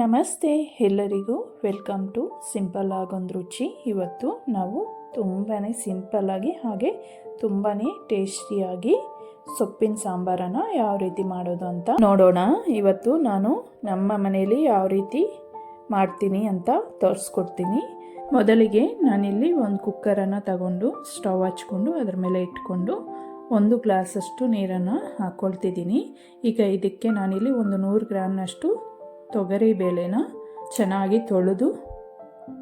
ನಮಸ್ತೆ, ಎಲ್ಲರಿಗೂ welcome to simple ಆಗೊಂದು ರುಚಿ. ಇವತ್ತು ನಾವು ತುಂಬಾ ಸಿಂಪಲ್ಲಾಗಿ ಹಾಗೆ ತುಂಬಾ ಟೇಸ್ಟಿಯಾಗಿ ಸೊಪ್ಪಿನ ಸಾಂಬಾರನ್ನು ಯಾವ ರೀತಿ ಮಾಡೋದು ಅಂತ ನೋಡೋಣ. ಇವತ್ತು ನಾನು ನಮ್ಮ ಮನೆಯಲ್ಲಿ ಯಾವ ರೀತಿ ಮಾಡ್ತೀನಿ ಅಂತ ತೋರಿಸ್ಕೊಡ್ತೀನಿ. ಮೊದಲಿಗೆ ನಾನಿಲ್ಲಿ ಒಂದು ಕುಕ್ಕರನ್ನು ತಗೊಂಡು, ಸ್ಟವ್ ಹಚ್ಕೊಂಡು, ಅದ್ರ ಮೇಲೆ ಇಟ್ಕೊಂಡು ಒಂದು ಗ್ಲಾಸಷ್ಟು ನೀರನ್ನು ಹಾಕ್ಕೊಳ್ತಿದ್ದೀನಿ ಈಗ ಇದಕ್ಕೆ ನಾನಿಲ್ಲಿ ಒಂದು ನೂರು ಗ್ರಾಮ್ನಷ್ಟು ತೊಗರಿ ಬೇಳೆನ ಚೆನ್ನಾಗಿ ತೊಳೆದು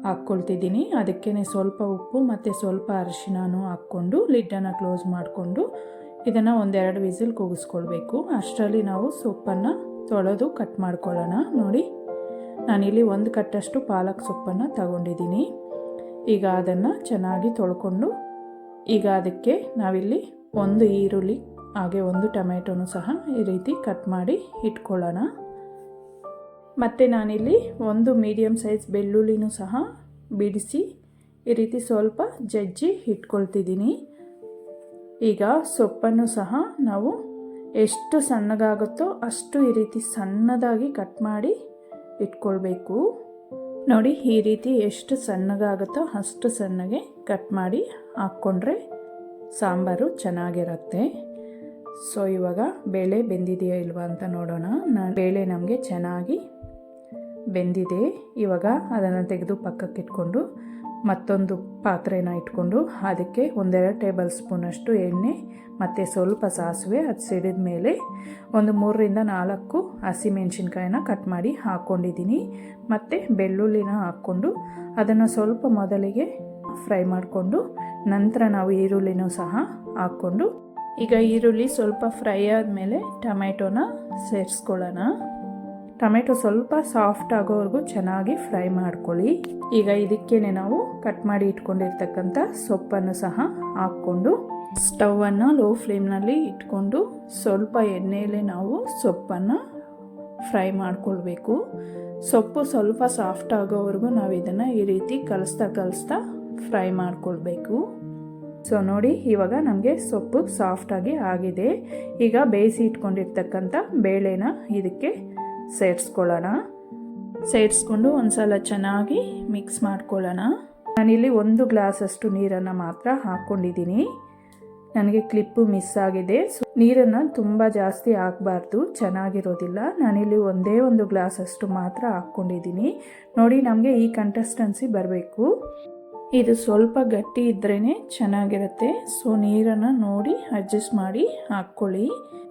ಹಾಕ್ಕೊಳ್ತಿದ್ದೀನಿ. ಅದಕ್ಕೆ ಸ್ವಲ್ಪ ಉಪ್ಪು ಮತ್ತು ಸ್ವಲ್ಪ ಅರಿಶಿನೂ ಹಾಕ್ಕೊಂಡು ಲಿಡ್ಡನ್ನು ಕ್ಲೋಸ್ ಮಾಡಿಕೊಂಡು ಇದನ್ನು ಒಂದೆರಡು ವಿಸಿಲ್ ಕೂಗಿಸ್ಕೊಳ್ಬೇಕು. ಅಷ್ಟರಲ್ಲಿ ನಾವು ಸೊಪ್ಪನ್ನು ತೊಳೆದು ಕಟ್ ಮಾಡ್ಕೊಳ್ಳೋಣ. ನೋಡಿ, ನಾನಿಲ್ಲಿ ಒಂದು ಕಟ್ಟಷ್ಟು ಪಾಲಕ್ ಸೊಪ್ಪನ್ನು ತಗೊಂಡಿದ್ದೀನಿ. ಈಗ ಅದನ್ನು ಚೆನ್ನಾಗಿ ತೊಳ್ಕೊಂಡು ಈಗ ಅದಕ್ಕೆ ನಾವಿಲ್ಲಿ ಒಂದು ಈರುಳ್ಳಿ, ಹಾಗೆ ಒಂದು ಟೊಮೆಟೊನು ಸಹ ಈ ರೀತಿ ಕಟ್ ಮಾಡಿ ಇಟ್ಕೊಳ್ಳೋಣ. ಮತ್ತು ನಾನಿಲ್ಲಿ ಒಂದು ಮೀಡಿಯಮ್ ಸೈಜ್ ಬೆಳ್ಳುಳ್ಳಿನೂ ಸಹ ಬಿಡಿಸಿ ಈ ರೀತಿ ಸ್ವಲ್ಪ ಜಜ್ಜಿ ಇಟ್ಕೊಳ್ತಿದ್ದೀನಿ. ಈಗ ಸೊಪ್ಪನ್ನು ಸಹ ನಾವು ಎಷ್ಟು ಸಣ್ಣಗಾಗುತ್ತೋ ಅಷ್ಟು ಈ ರೀತಿ ಸಣ್ಣದಾಗಿ ಕಟ್ ಮಾಡಿ ಇಟ್ಕೊಳ್ಬೇಕು. ನೋಡಿ, ಈ ರೀತಿ ಎಷ್ಟು ಸಣ್ಣಗಾಗುತ್ತೋ ಅಷ್ಟು ಸಣ್ಣಗೆ ಕಟ್ ಮಾಡಿ ಹಾಕ್ಕೊಂಡ್ರೆ ಸಾಂಬಾರು ಚೆನ್ನಾಗಿರುತ್ತೆ. ಸೊ ಇವಾಗ ಬೇಳೆ ಬೆಂದಿದೆಯಾ ಇಲ್ವಾ ಅಂತ ನೋಡೋಣ. ನಾನು ಬೇಳೆ ನಮಗೆ ಚೆನ್ನಾಗಿ ಬೆಂದಿದೆ. ಇವಾಗ ಅದನ್ನು ತೆಗೆದು ಪಕ್ಕಕ್ಕೆ ಇಟ್ಕೊಂಡು ಮತ್ತೊಂದು ಪಾತ್ರೆನ ಇಟ್ಕೊಂಡು ಅದಕ್ಕೆ ಒಂದೆರಡು ಟೇಬಲ್ ಸ್ಪೂನಷ್ಟು ಎಣ್ಣೆ ಮತ್ತು ಸ್ವಲ್ಪ ಸಾಸಿವೆ ಅದು ಸಿಡಿದ ಮೇಲೆ ಒಂದು ಮೂರರಿಂದ ನಾಲ್ಕು ಹಸಿಮೆಣ್ಸಿನ್ಕಾಯಿನ ಕಟ್ ಮಾಡಿ ಹಾಕ್ಕೊಂಡಿದ್ದೀನಿ ಮತ್ತು ಬೆಳ್ಳುಳ್ಳಿನ ಹಾಕ್ಕೊಂಡು ಅದನ್ನು ಸ್ವಲ್ಪ ಮೊದಲಿಗೆ ಫ್ರೈ ಮಾಡಿಕೊಂಡು ನಂತರ ನಾವು ಈರುಳ್ಳಿನೂ ಸಹ ಹಾಕ್ಕೊಂಡು ಈಗ ಈರುಳ್ಳಿ ಸ್ವಲ್ಪ ಫ್ರೈ ಆದಮೇಲೆ ಟೊಮೆಟೊನ ಸೇರಿಸ್ಕೊಳ್ಳೋಣ. ಟೊಮೆಟೊ ಸ್ವಲ್ಪ ಸಾಫ್ಟ್ ಆಗೋವರೆಗೂ ಚೆನ್ನಾಗಿ ಫ್ರೈ ಮಾಡ್ಕೊಳ್ಳಿ. ಈಗ ಇದಕ್ಕೇನೆ ನಾವು ಕಟ್ ಮಾಡಿ ಇಟ್ಕೊಂಡಿರ್ತಕ್ಕಂಥ ಸೊಪ್ಪನ್ನು ಸಹ ಹಾಕ್ಕೊಂಡು, ಸ್ಟವನ್ನು ಲೋ ಫ್ಲೇಮ್ನಲ್ಲಿ ಇಟ್ಕೊಂಡು ಸ್ವಲ್ಪ ಎಣ್ಣೆಯಲ್ಲೇ ನಾವು ಸೊಪ್ಪನ್ನು ಫ್ರೈ ಮಾಡ್ಕೊಳ್ಬೇಕು. ಸೊಪ್ಪು ಸ್ವಲ್ಪ ಸಾಫ್ಟ್ ಆಗೋವರೆಗೂ ನಾವು ಇದನ್ನು ಈ ರೀತಿ ಕಲಿಸ್ತಾ ಕಲಿಸ್ತಾ ಫ್ರೈ ಮಾಡ್ಕೊಳ್ಬೇಕು. ಸೊ, ನೋಡಿ, ಇವಾಗ ನಮಗೆ ಸೊಪ್ಪು ಸಾಫ್ಟಾಗಿ ಆಗಿದೆ. ಈಗ ಬೇಯಿಸಿ ಇಟ್ಕೊಂಡಿರ್ತಕ್ಕಂಥ ಬೇಳೆನ ಇದಕ್ಕೆ ಸೇರಿಸ್ಕೊಳ್ಳೋಣ. ಸೇರಿಸ್ಕೊಂಡು ಒಂದ್ಸಲ ಚೆನ್ನಾಗಿ ಮಿಕ್ಸ್ ಮಾಡ್ಕೊಳ್ಳೋಣ. ನಾನಿಲ್ಲಿ ಒಂದು ಗ್ಲಾಸಷ್ಟು ನೀರನ್ನು ಮಾತ್ರ ಹಾಕ್ಕೊಂಡಿದ್ದೀನಿ. ನನಗೆ ಕ್ಲಿಪ್ಪು ಮಿಸ್ ಆಗಿದೆ. ಸೊ ನೀರನ್ನು ತುಂಬ ಜಾಸ್ತಿ ಹಾಕಬಾರ್ದು. ಚೆನ್ನಾಗಿರೋದಿಲ್ಲ. ನಾನಿಲ್ಲಿ ಒಂದೇ ಒಂದು ಗ್ಲಾಸಷ್ಟು ಮಾತ್ರ ಹಾಕ್ಕೊಂಡಿದ್ದೀನಿ. ನೋಡಿ, ನಮಗೆ ಈ ಕಂಟೆಸ್ಟೆನ್ಸಿ ಬರಬೇಕು. ಇದು ಸ್ವಲ್ಪ ಗಟ್ಟಿ ಇದ್ರೇ ಚೆನ್ನಾಗಿರುತ್ತೆ. ಸೊ ನೀರನ್ನು ನೋಡಿ ಅಡ್ಜಸ್ಟ್ ಮಾಡಿ ಹಾಕ್ಕೊಳ್ಳಿ.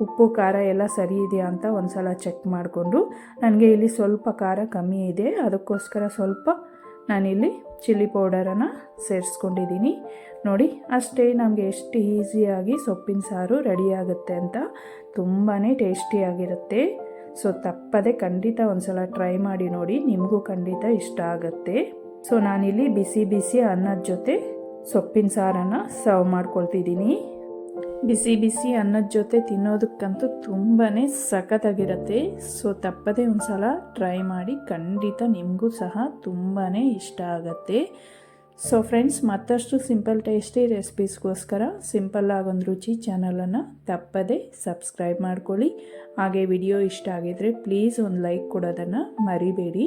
ಉಪ್ಪು, ಖಾರ ಎಲ್ಲ ಸರಿ ಇದೆಯಾ ಅಂತ ಒಂದ್ಸಲ ಚೆಕ್ ಮಾಡಿಕೊಂಡು. ನನಗೆ ಇಲ್ಲಿ ಸ್ವಲ್ಪ ಖಾರ ಕಮ್ಮಿ ಇದೆ. ಅದಕ್ಕೋಸ್ಕರ ಸ್ವಲ್ಪ ನಾನಿಲ್ಲಿ ಚಿಲ್ಲಿ ಪೌಡರನ್ನು ಸೇರಿಸ್ಕೊಂಡಿದ್ದೀನಿ. ನೋಡಿ, ಅಷ್ಟೇ ನಮಗೆ ಎಷ್ಟು ಈಸಿಯಾಗಿ ಸೊಪ್ಪಿನ ಸಾರು ರೆಡಿಯಾಗುತ್ತೆ ಅಂತ ತುಂಬಾ ಟೇಸ್ಟಿಯಾಗಿರುತ್ತೆ ಸೊ ತಪ್ಪದೆ ಖಂಡಿತ ಒಂದ್ಸಲ ಟ್ರೈ ಮಾಡಿ ನೋಡಿ, ನಿಮಗೂ ಖಂಡಿತ ಇಷ್ಟ ಆಗುತ್ತೆ. ಸೊ ನಾನಿಲ್ಲಿ ಬಿಸಿ ಬಿಸಿ ಅನ್ನದ ಜೊತೆ ಸೊಪ್ಪಿನ ಸಾರನ್ನು ಸರ್ವ್ ಮಾಡ್ಕೊಳ್ತಿದ್ದೀನಿ. ಬಿಸಿ ಬಿಸಿ ಅನ್ನದ ಜೊತೆ ತಿನ್ನೋದಕ್ಕಂತೂ ತುಂಬಾ ಸಖತ್ತಾಗಿರುತ್ತೆ. ಸೊ ತಪ್ಪದೇ ಒಂದು ಸಲ ಟ್ರೈ ಮಾಡಿ ಖಂಡಿತ ನಿಮಗೂ ಸಹ ತುಂಬಾ ಇಷ್ಟ ಆಗುತ್ತೆ. ಸೊ ಫ್ರೆಂಡ್ಸ್ ಮತ್ತಷ್ಟು ಸಿಂಪಲ್ ಟೇಸ್ಟಿ ರೆಸಿಪೀಸ್ಗೋಸ್ಕರ ಸಿಂಪಲ್ ಆಗೊಂದು ರುಚಿ ಚಾನಲನ್ನು ತಪ್ಪದೇ ಸಬ್ಸ್ಕ್ರೈಬ್ ಮಾಡ್ಕೊಳ್ಳಿ. ಹಾಗೆ ವಿಡಿಯೋ ಇಷ್ಟ ಆಗಿದರೆ ಪ್ಲೀಸ್ ಒಂದು ಲೈಕ್ ಕೊಡೋದನ್ನು ಮರಿಬೇಡಿ.